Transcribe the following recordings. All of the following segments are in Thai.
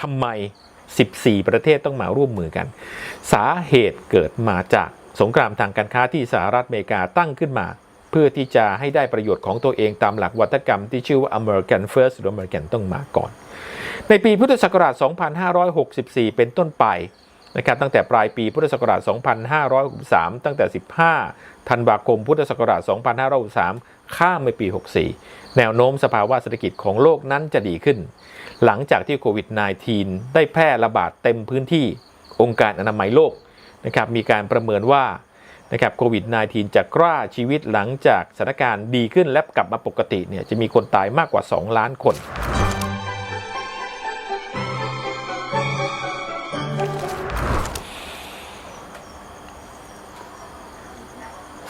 ทำไม 14 ประเทศต้องมาร่วมมือกัน สาเหตุเกิดมาจากสงครามทางการค้าที่สหรัฐอเมริกาตั้งขึ้นมา เพื่อที่จะให้ได้ประโยชน์ของตัวเองตามหลักวัฒกรรมที่ชื่อว่า American First หรือ American ต้องมาก่อน ในปีพุทธศักราช 2564 เป็นต้นไปนะครับตั้งแต่ปลายปีพุทธศักราช 2563 ตั้งแต่ 15 ธันวาคมพุทธศักราช 2563 ข้ามไปปี 64 แนวโน้มสภาวะเศรษฐกิจของโลกนั้นจะดีขึ้น หลังจากที่โควิด -19 ได้แพร่ระบาดเต็มพื้นที่องค์การอนามัยโลกนะครับมีการประเมินว่านะครับโควิด -19 จะกล้าชีวิตหลังจากสถานการณ์ดีขึ้นและกลับมาปกติเนี่ยจะมีคนตายมากกว่า 2 ล้านคน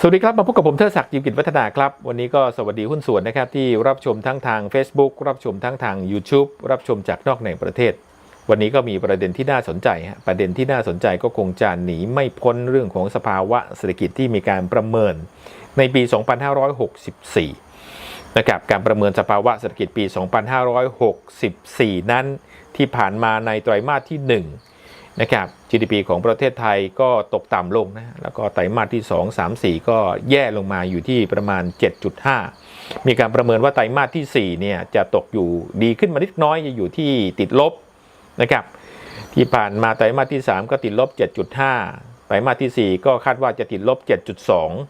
สวัสดีครับ มาพบกับผมเทิดศักดิ์จิมกิจวัฒนาครับ วันนี้ก็สวัสดีหุ้นส่วนนะครับ ที่รับชมทั้งทาง Facebook รับชมทั้งทาง YouTube รับชมจากนอกในประเทศ วันนี้ก็มีประเด็นที่น่าสนใจฮะประเด็นที่น่าสนใจก็คงจะหนีไม่พ้นเรื่องของสภาวะเศรษฐกิจที่มีการประเมินในปี 2564 นะครับการประเมินสภาวะเศรษฐกิจปี 2564 นั้น ที่ผ่านมาในไตรมาสที่ 1 นะครับ GDP ของประเทศไทยก็ตกต่ำลงนะ แล้วก็ไตรมาสที่ 2 3 4 ก็แย่ลงมาอยู่ที่ประมาณ 7.5 มีการประเมินว่าไตรมาสที่ 4 เนี่ยจะตกอยู่ดีขึ้นมานิดน้อยจะอยู่ที่ติดลบนะครับ ที่ผ่านมาไตรมาสที่ 3 ก็ติดลบ 7.5 ไตรมาสที่ 4 ก็คาดว่าจะติดลบ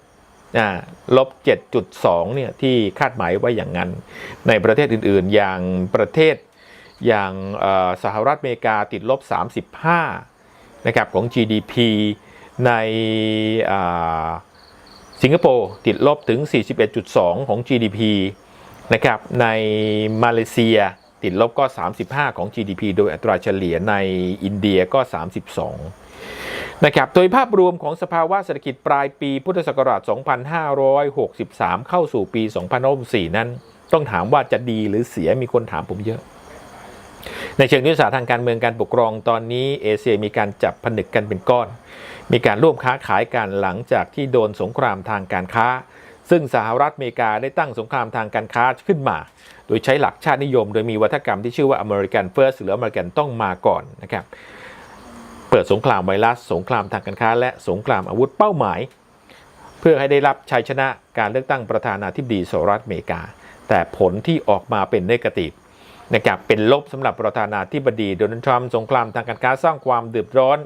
7.2ลบ 7.2 เนี่ยที่คาดหมายไว้อย่างนั้น ในประเทศอื่นๆ อย่างประเทศ อย่างสหรัฐอเมริกาติดลบ 35นะครับของ GDP ในสิงคโปร์ติดลบถึง 41.2 ของ GDP นะครับในมาเลเซียติดลบก็ 35 ของ GDP โดยอัตราเฉลี่ยในอินเดียก็ 32 นะครับ โดยภาพรวมของสภาวะเศรษฐกิจปลายปีพุทธศักราช 2563 เข้าสู่ปี 2064 นั้น ต้องถามว่าจะดีหรือเสียมีคนถามผมเยอะ ในเชิงยุทธศาสตร์ทางการเมืองการปกครองตอนนี้เอเชียมีการจับผนึกกันเป็นก้อน มีการร่วมค้าขายกันหลังจากที่โดนสงครามทางการค้า ซึ่งสหรัฐอเมริกาได้ตั้งสงครามทางการค้าขึ้นมา โดยใช้หลักชาตินิยม โดยมีวัฒกรรมที่ชื่อว่า American First หรือ American ต้องมาก่อนนะครับเปิดสงครามไวรัส สงครามทางการค้า และสงครามอาวุธเป้าหมาย เพื่อให้ได้รับชัยชนะการเลือกตั้งประธานาธิบดีสหรัฐอเมริกา แต่ผลที่ออกมาเป็นเนกาทีฟ นะครับเป็นลบสำหรับประธานาธิบดีโดนัลด์ทรัมป์สงครามทางการค้าสร้างความเดือดร้อน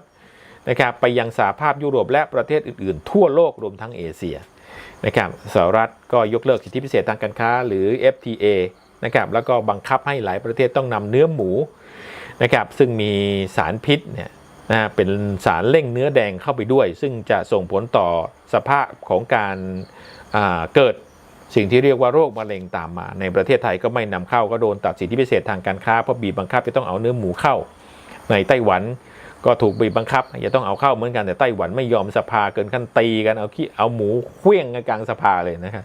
นะครับไปยังสหภาพยุโรปและประเทศอื่นๆ ทั่วโลกรวมทั้งเอเชียนะครับสหรัฐก็ยกเลิกสิทธิพิเศษทางการค้าหรือ FTA นะครับแล้วก็บังคับให้หลายประเทศต้องนำเนื้อหมูนะครับซึ่งมีสารพิษเนี่ยนะเป็นสารเร่งเนื้อแดงเข้าไปด้วย ซึ่งจะส่งผลต่อสภาพของการเกิด สิ่งที่เรียกว่าโรคมะเร็งตามมา ในประเทศไทยก็ไม่นำเข้าก็โดนตัดสิทธิพิเศษทางการค้าเพราะบีบบังคับจะต้องเอาเนื้อหมูเข้า ในไต้หวันก็ถูกบีบบังคับจะต้องเอาเข้าเหมือนกันแต่ไต้หวันไม่ยอมสภาเกินขั้นตีกันเอาขี้เอาหมูเคลี้ยงกันกลางสภาเลยนะครับ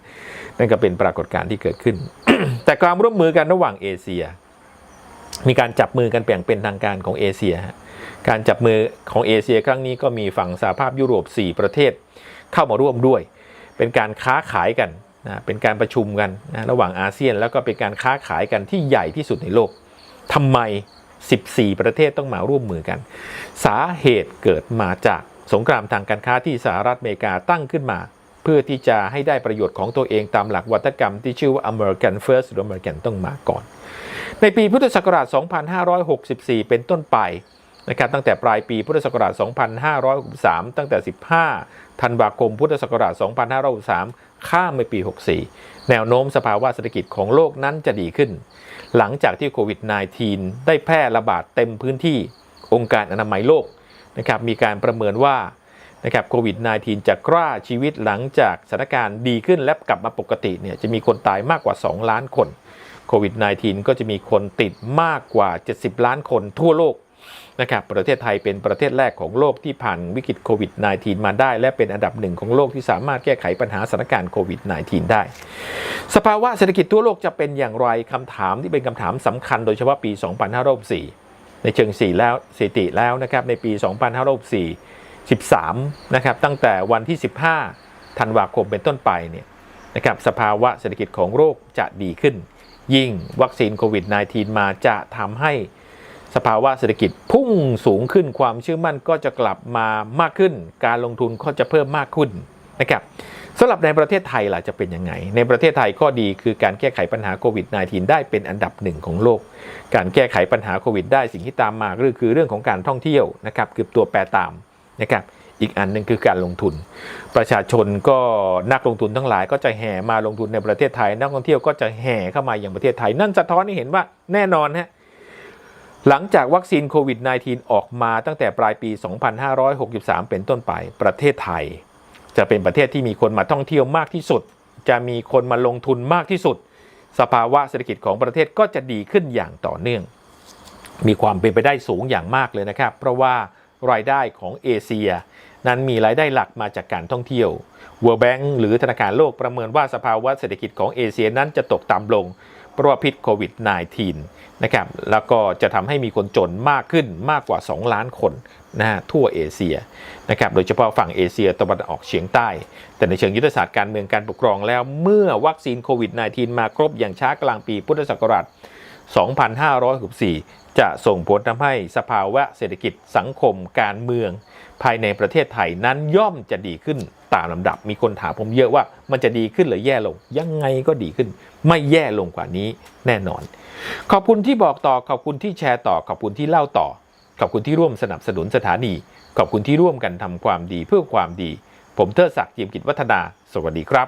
นั่นก็เป็นปรากฏการณ์ที่เกิดขึ้น แต่ความร่วมมือกันระหว่างเอเชีย มีการจับมือกันแบ่งเป็นทางการของเอเชีย การจับมือของเอเชียครั้งนี้ก็มีฝั่งสหภาพยุโรป 4 ประเทศเข้ามาร่วมด้วย เป็นการค้าขายกัน นะเป็นการประชุมกันนะระหว่างอาเซียน แล้วก็เป็นการค้าขายกันที่ใหญ่ที่สุดในโลกทำไม 14 ประเทศต้องมาร่วมมือกัน สาเหตุเกิดมาจากสงครามทางการค้าที่สหรัฐอเมริกาตั้งขึ้นมา เพื่อที่จะให้ได้ประโยชน์ของตัวเองตามหลักวัฒกรรมที่ชื่อว่า American First หรือ American ต้องมาก่อน ในปีพุทธศักราช 2564 เป็นต้นไป นะครับตั้งแต่ปลายปีพุทธศักราช 2563 ตั้งแต่ 15 ธันวาคมพุทธศักราช 2563 ข้ามไปปี 64 แนวโน้มสภาวะเศรษฐกิจของโลกนั้นจะดีขึ้น หลังจากที่โควิด -19 ได้แพร่ระบาดเต็มพื้นที่องค์การอนามัยโลกนะครับมีการประเมินว่านะครับโควิด -19 จะกล้าชีวิตหลังจากสถานการณ์ดีขึ้นและกลับมาปกติเนี่ยจะมีคนตายมากกว่า 2 ล้านคนโควิด -19 ก็จะมีคนติดมากกว่า 70 ล้านคนทั่วโลก นะครับประเทศไทยเป็นประเทศแรกของโลกที่ผ่านวิกฤตโควิด -19 มาได้ และเป็นอันดับหนึ่งของโลกที่สามารถแก้ไขปัญหาสถานการณ์โควิด -19 ได้ สภาวะเศรษฐกิจทั่วโลกจะเป็นอย่างไรคำถามที่เป็นคำถามสำคัญโดยเฉพาะปี 2564ในเชิง4แล้วสถิติแล้วนะครับในปี 2564 13นะครับตั้งแต่วันที่ 15ธันวาคมเป็นต้นไปเนี่ยนะครับสภาวะเศรษฐกิจของโลกจะดีขึ้น ยิ่งวัคซีนโควิด -19 มาจะทำให้ สภาวะเศรษฐกิจพุ่งสูงขึ้นความเชื่อมั่นก็จะกลับมามากขึ้น การลงทุนก็จะเพิ่มมากขึ้นนะครับสำหรับในประเทศไทยล่ะจะเป็นยังไง ในประเทศไทยข้อดีคือการแก้ไขปัญหาโควิด -19 ได้เป็นอันดับหนึ่งของโลก การแก้ไขปัญหาโควิดได้สิ่งที่ตามมาก็คือเรื่องของการท่องเที่ยวนะครับคือตัวแปรตามนะครับอีกอันหนึ่งคือการลงทุน ประชาชนก็นักลงทุนทั้งหลายก็จะแห่มาลงทุนในประเทศไทย นักท่องเที่ยวก็จะแห่เข้ามาอย่างประเทศไทย นั่นสะท้อนให้เห็นว่าแน่นอนฮะ หลังจากวัคซีนโควิด -19 ออกมาตั้งแต่ปลายปี 2563 เป็นต้นไป ประเทศไทย จะเป็นประเทศที่มีคนมาท่องเที่ยวมากที่สุด จะมีคนมาลงทุนมากที่สุด สภาวะเศรษฐกิจของประเทศก็จะดีขึ้นอย่างต่อเนื่อง มีความเป็นไปได้สูงอย่างมากเลยนะครับ เพราะว่ารายได้ของเอเชีย นั้นมีรายได้หลักมาจากการท่องเที่ยว World Bank หรือธนาคารโลกประเมินว่าสภาวะเศรษฐกิจของเอเชียนั้นจะตกต่ำลง เพราะว่าพิษโควิด -19 นะครับแล้วก็จะทำให้มีคนจนมากขึ้นมากกว่า 2 ล้านคนนะฮะทั่วเอเชียนะครับโดยเฉพาะฝั่งเอเชียตะวันออกเฉียงใต้ แต่ในเชิงยุทธศาสตร์การเมืองการปกครองแล้วเมื่อวัคซีนโควิด -19 มาครบอย่างช้ากลางปีพุทธศักราช 2564 จะส่งผลทำให้สภาวะเศรษฐกิจสังคมการเมือง ภายในประเทศไทยนั้นย่อมจะดีขึ้นตามลำดับ มีคนถามผมเยอะว่ามันจะดีขึ้นหรือแย่ลง ยังไงก็ดีขึ้น ไม่แย่ลงกว่านี้แน่นอน ขอบคุณที่บอกต่อ ขอบคุณที่แชร์ต่อ ขอบคุณที่เล่าต่อ ขอบคุณที่ร่วมสนับสนุนสถานี ขอบคุณที่ร่วมกันทำความดีเพื่อความดี ผมเทิดศักดิ์เจียมกิจวัฒนา สวัสดีครับ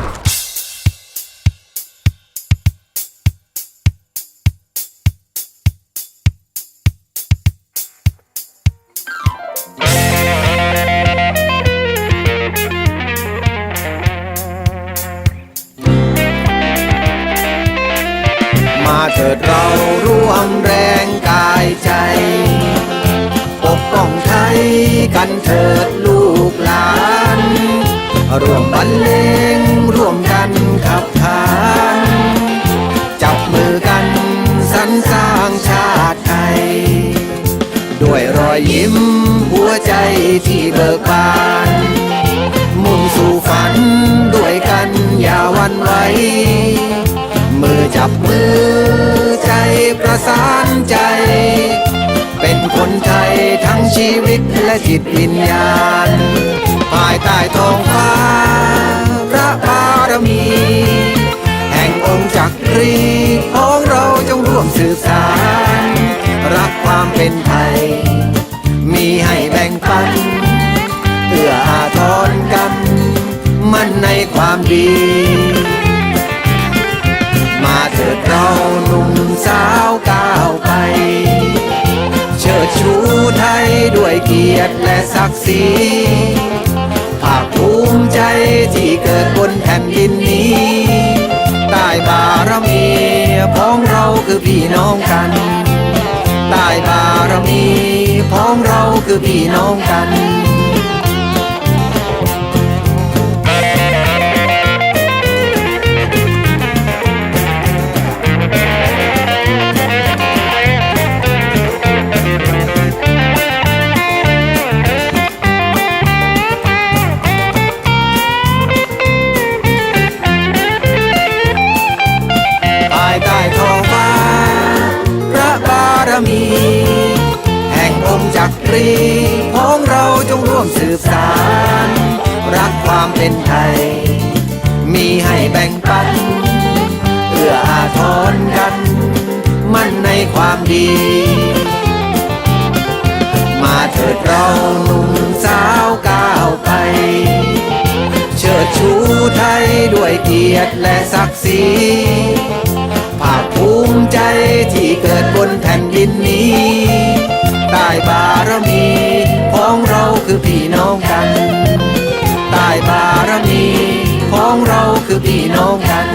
ร่วมบรรเลงร่วมกันขับขานจับมือกันสรรสร้างชาติไทย ด้วยรอยยิ้มหัวใจที่เบิกบาน มุ่งสู่ฝันด้วยกันอย่าหวันไหวมือจับมือใจประสานใจ เป็นคนไทยทั้งชีวิตและจิตวิญญาณ ภายใต้ท้องฟ้า พระบารมี แห่งองค์จักรีของเราจงร่วมสืบสาร รักความเป็นไทย มีให้แบ่งปันเพื่ออาทรกัน มันในความดี มาเถิดเราหนุ่มสาวก้าวไป เชิดชูไทยด้วยเกียรติและศักดิ์ศรีภาคภูมิใจที่เกิดบนแผ่นดินนี้ใต้บารมีพ้องเราคือพี่น้องกันใต้บารมีพ้องเราคือพี่น้องกัน องค์จักรี ของเราจงร่วมสืบสาร รักความเป็นไทย มีให้แบ่งปันเพื่ออาทรกัน มั่นในความดี มาเถิดเราหนุ่มสาวก้าวไป เชิดชูไทยด้วยเกียรติและศักดิ์ศรีภาคภูมิใจที่เกิดบนแผ่นดินนี้ใต้บา คือพี่น้องกัน ใต้บารมีของเราคือพี่น้องกัน